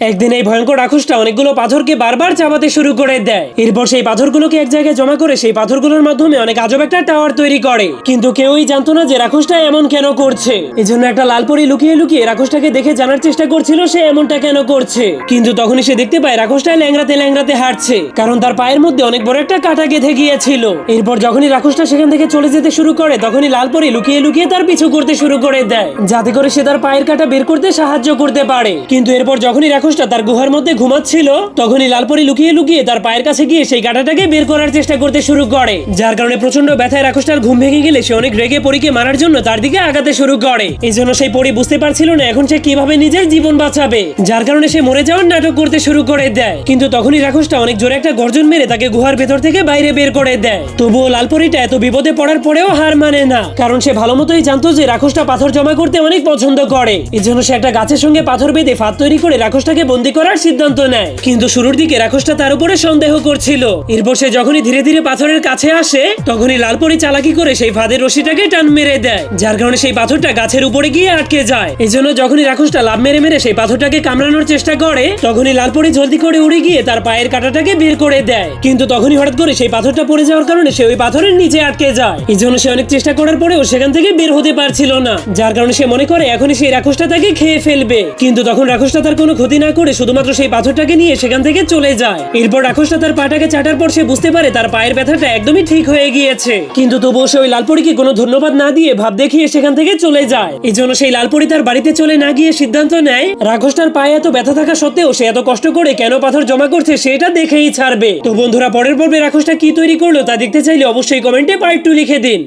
একদিন এই ভয়ঙ্কর রাক্ষসটা অনেকগুলো পাথরকে বারবার চাপাতে শুরু করে দেয়। এরপর সেই পাথরগুলোকে এক জায়গায় জমা করে সেই পাথরগুলোর মাধ্যমে অনেক আজব একটা টাওয়ার তৈরি করে। কিন্তু কেউই জানতো না যে রাক্ষসটা এমন কেন করছে। এজন্য একটা লাল পরি লুকিয়ে লুকিয়ে রাক্ষসটাকে দেখে জানার চেষ্টা করছিল সে এমনটা কেন করছে। কিন্তু তখনই সে দেখতে পায় রাক্ষসটা ল্যাংড়াতে ল্যাংড়াতে হাঁটছে। কারণ তার পায়ের মধ্যে অনেক বড় একটা কাটা গেঁথে গিয়েছিল। এরপর যখনই রাক্ষসটা সেখান থেকে চলে যেতে শুরু করে, তখনই লাল পরি লুকিয়ে লুকিয়ে তার পিছু করতে শুরু করে দেয়। যাতে করে সে তার পায়ের কাটা বের করতে সাহায্য করতে পারে। কিন্তু এরপর যখনই রাক্ষসটা তার গুহার মধ্যে ঘুমাচ্ছিল, তখনই লালপরি লুকিয়ে লুকিয়ে তার পায়ের কাছে গিয়ে সেই কাঁটাটাকে বের করার চেষ্টা করতে শুরু করে। যার কারণে প্রচণ্ড ব্যথায় রাক্ষসটার ঘুম ভেঙে গেলে সে অনেক রেগে পরীকে মারার জন্য তার দিকে আগাতে শুরু করে। এই জন্য সেই পরি বুঝতে পারছিল না এখন সে কীভাবে নিজের জীবন বাঁচাবে, যার কারণে সে মরে যাওয়ার নাটক করতে শুরু করে দেয়। কিন্তু তখনই রাক্ষসটা অনেক জোরে একটা গর্জন মেরে তাকে গুহার ভেতর থেকে বাইরে বের করে দেয়। তবুও লালপরিটা এত বিপদে পড়ার পরেও হার মানে না, কারণ সে ভালো মতোই জানতো যে রাক্ষসটা পাথর জমা করতে অনেক পছন্দ করে। এই জন্য সে একটা গাছের সঙ্গে পাথর বেঁধে ফাঁদ তৈরি করে রাক্ষসটাকে বন্দি করার সিদ্ধান্ত নেয়। কিন্তু শুরুর দিকে রাক্ষসটা তার উপরে সন্দেহ করছিল। এরপর সে যখনই ধীরে ধীরে পাথরের কাছে আসে, তখনই লালপরি চালাকি করে সেই ফাঁদের রশিটাকে টান মেরে দেয়, যার কারণে সেই পাথরটা গাছের উপরে গিয়ে আটকে যায়। এই জন্য যখনই রাক্ষসটা লাভ মেরে মেরে সেই পাথরটাকে কামড়ানোর চেষ্টা করে, তখনই লালপরি জলদি করে উড়ে গিয়ে তার পায়ের কাঁটাটাকে বের করে দেয়। কিন্তু তখনই হঠাৎ করে সেই পাথরটা পড়ে যাওয়ার কারণে সে ওই পাথরের নিচে আটকে যায়। এই জন্য সে অনেক চেষ্টা করার পরেও সেখান থেকে বের হতে পারছিল না, যার কারণে সে মনে করে এখনই সেই রাক্ষসটা তাকে খেয়ে ফেলবে। কিন্তু তখন রাক্ষসটা তার কোনো ক্ষতি না করে শুধুমাত্র সেই পাথরটাকে নিয়ে সেখান থেকে চলে যায়। এরপর রাক্ষসটা তার পাটাকে চাটার পর সে বুঝতে পারে তার পায়ের ব্যথাটা একদমই ঠিক হয়ে গিয়েছে। কিন্তু তবুও সে ওই লালপরিকে কোনো ধন্যবাদ না দিয়ে ভাব দেখিয়ে সেখান থেকে চলে যায়। এই জন্য সেই লালপরি তার বাড়িতে চলে না গিয়ে সিদ্ধান্ত নেয়, রাক্ষসটার পায়ে এত ব্যথা থাকা সত্ত্বেও সে এত কষ্ট করে কেন পাথর জমা করছে সেটা দেখেই ছাড়বে। তো বন্ধুরা, পরের পর্বে রাক্ষসটা কি তৈরি করল তা দেখতে চাইলে অবশ্যই কমেন্টে পার্ট টু লিখে দিন।